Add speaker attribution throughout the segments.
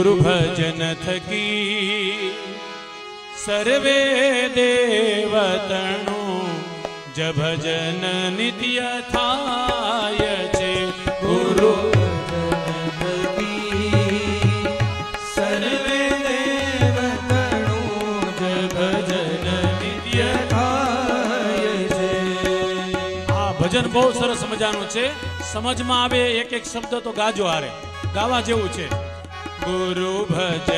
Speaker 1: ગુરુ ભજન થકી સર્વે દેવતણો જભજન નિત્ય થાય છે ગુરુ
Speaker 2: ભજન
Speaker 1: બહુ સરસ મજાનું છે. સમજમાં આવે એક એક શબ્દ તો ગાજો હારે. ગાવા જેવું છે. ગુરુ ભજ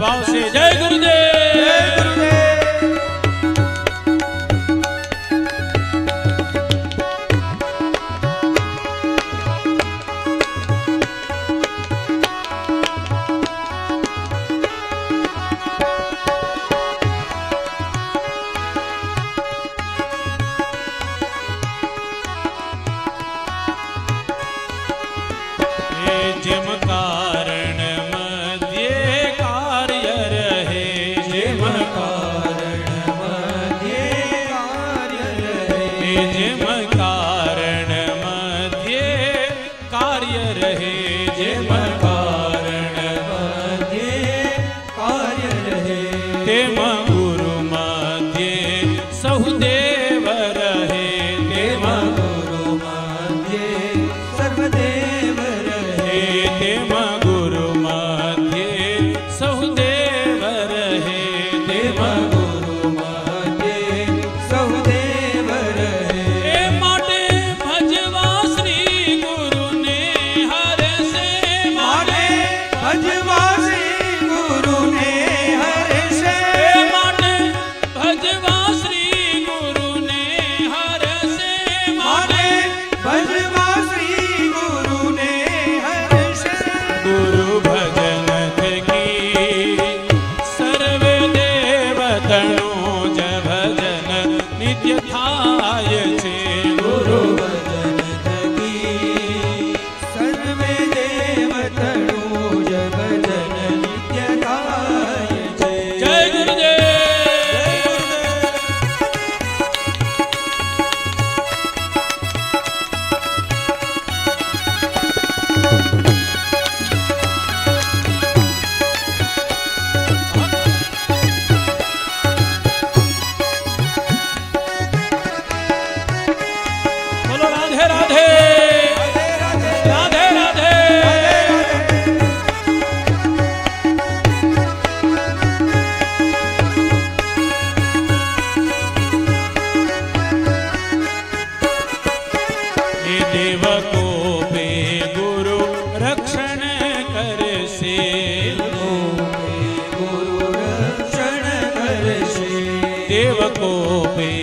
Speaker 1: ભાવશે. જય ગુરુદેવ. જેમ કારણ મધ્યે કાર્ય રહે, જેમ કારણ મધ્યે કાર્ય રહે. તેમ ગુરુ મધ્યે સહુ દેવ રહે, તેમ ગુરુ મધ્યે સર્વદેવ રહે, તેમ યુવકો પે